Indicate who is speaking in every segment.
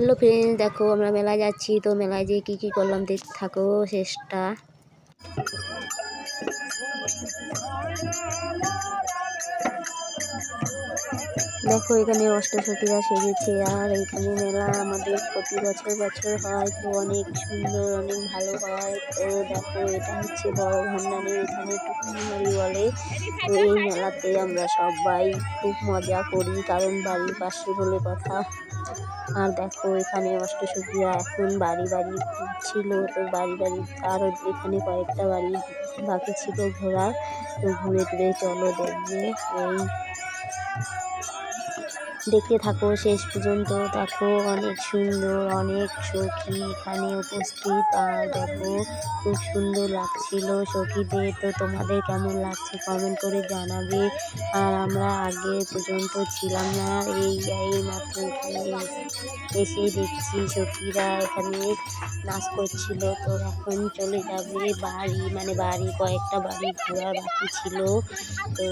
Speaker 1: Hello friends দেখো আমরা মেলায় যাচ্ছি, তো মেলায় যেয়ে কী কী করলাম দেখতে থাকো শেষটা। দেখো, এখানে অষ্টসখীরা সেজেছে আর এখানে মেলা আমাদের প্রতি বছর বছর হয়, তো অনেক সুন্দর, অনেক ভালো হয়। তো দেখো, এটা হচ্ছে বড় ভান্ডারের এখানে টুকুমারি বলে। তো এই মেলাতে আমরা সবাই খুব মজা করি, কারণ বাড়ির পাশে বলে কথা। আর দেখো, এখানে অষ্টসখীরা এখন বাড়ি বাড়ি ছিল তো বাড়ি বাড়ি আরও এখানে কয়েকটা বাড়ি বাকি ছিল ঘোরার। তো ঘুরে টুরে চলো দেখবে। এই দেখতে থাকো, শেষ পর্যন্ত দেখো। অনেক সুন্দর, অনেক সখী এখানে উপস্থিত। আর দেখো, খুব সুন্দর লাগছিল সখীদের। তো তোমাদের কেমন লাগছে কমেন্ট করে জানাবে। আর আমরা আগে পর্যন্ত ছিলাম না। এই এই মাত্র এখানে এসে দেখছি সখীরা এখানে নাচ করছিল। তো এখন চলে যাবে বাড়ি। মানে বাড়ি, কয়েকটা বাড়ি ঘোরা বাকি ছিল। তো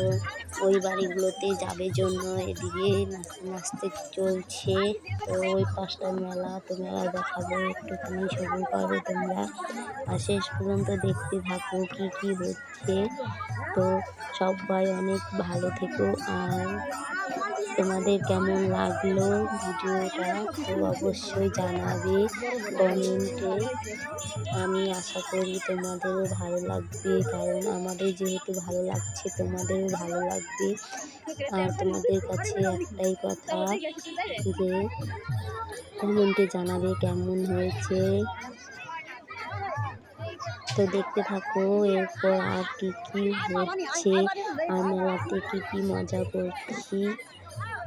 Speaker 1: ওই বাড়িগুলোতে যাবে জন্য। এদিকে নাচতে চলছে। তো ওই পাঁচটা মেলা তো মেলা দেখাবো একটুখানি ছবি পাবে তোমরা। আর শেষ পর্যন্ত দেখতে থাকো কি কি হচ্ছে। তো সবাই অনেক ভালো থেকো আর তোমাদের কেমন লাগল ভিডিওটা তো অবশ্যই জানাবে, কমেন্টে। আমি আশা করি তোমাদেরও ভালো লাগবে, কারণ আমাদের যেহেতু ভালো লাগছে, তোমাদেরও ভালো লাগবে। আর তোমাদের কাছে একটাই কথা যে, কমেন্টে জানাবে কেমন হয়েছে। তো দেখতে থাকো, এরপর আর কী কী হচ্ছে। আর মেলাতে কী কী মজা করছি। হ্যালো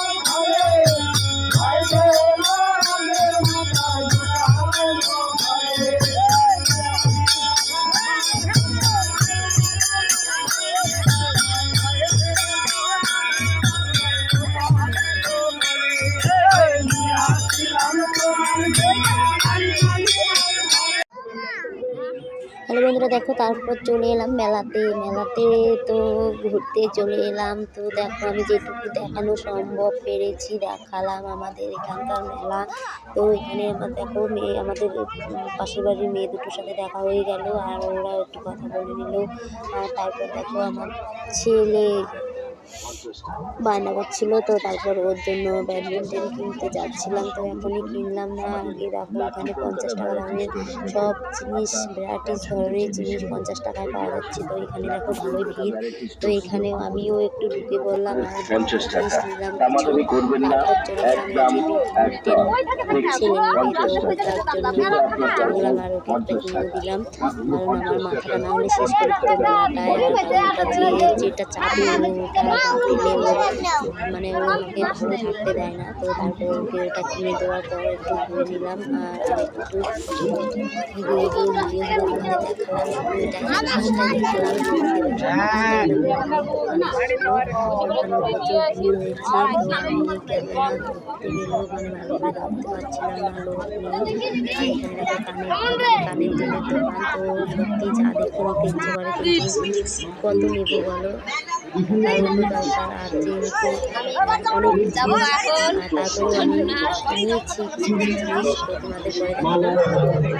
Speaker 1: বন্ধুরা, দেখো, তারপর চলে এলাম মেলাতে। মেলাতে তো ঘুরতে চলে এলাম। তো দেখো, আমি যেটুকু দেখানো সম্ভব পেরেছি, দেখালাম আমাদের এখানকার মেলা। তো এখানে আমার দেখো, মেয়ে, আমাদের পাশের বাড়ির মেয়ে দুটোর সাথে দেখা হয়ে গেল, আর ওরা একটু কথা বলে নিল। আর তারপর দেখো, আমার ছেলে বায়না করছিল তো তারপর ওর জন্য ব্যাডমিন্টন কিনতে যাচ্ছিলাম। তো এখনই কিনলাম না। আগে দেখো এখানে পঞ্চাশ টাকা দামের সব জিনিস ভ্যারাইটিস ধরনের জিনিস পঞ্চাশ টাকায় পাওয়া যাচ্ছে। তো এখানে দেখো ভালোই ভিড়। তো এখানে আমিও একটু ঢুকে বললাম কিনে দিলাম। কারণ আমার মাথাটা না হলে শেষ মেলাটায় যেটা চাপে ওটা দিলে মানে ও আমাকে ভালো থাকতে দেয় না। তো তারপর ওকে ওটা কিনে দেওয়ার পর একটু ঘুরে নিলাম আর একটু ঘুরে গিয়ে ভিডিওগুলো দেখালাম। প্রচুর ভিড় হয়েছে তো আমি ক্যামেরা ধরতে গেলেও মানে ভালোভাবে ধরতে পারছিলাম না লোক নেই। আর এখানে দেখো কানের কানের তেলের দোকান তো সত্যি যা দেখে নিতে ইচ্ছে করে কিন্তু কত নেব বলো তারপরে দরকার আর যেহেতু অনেক তারপরে আমি নিয়েছি কিছু জিনিস তো তোমাদের পরে দেখাবো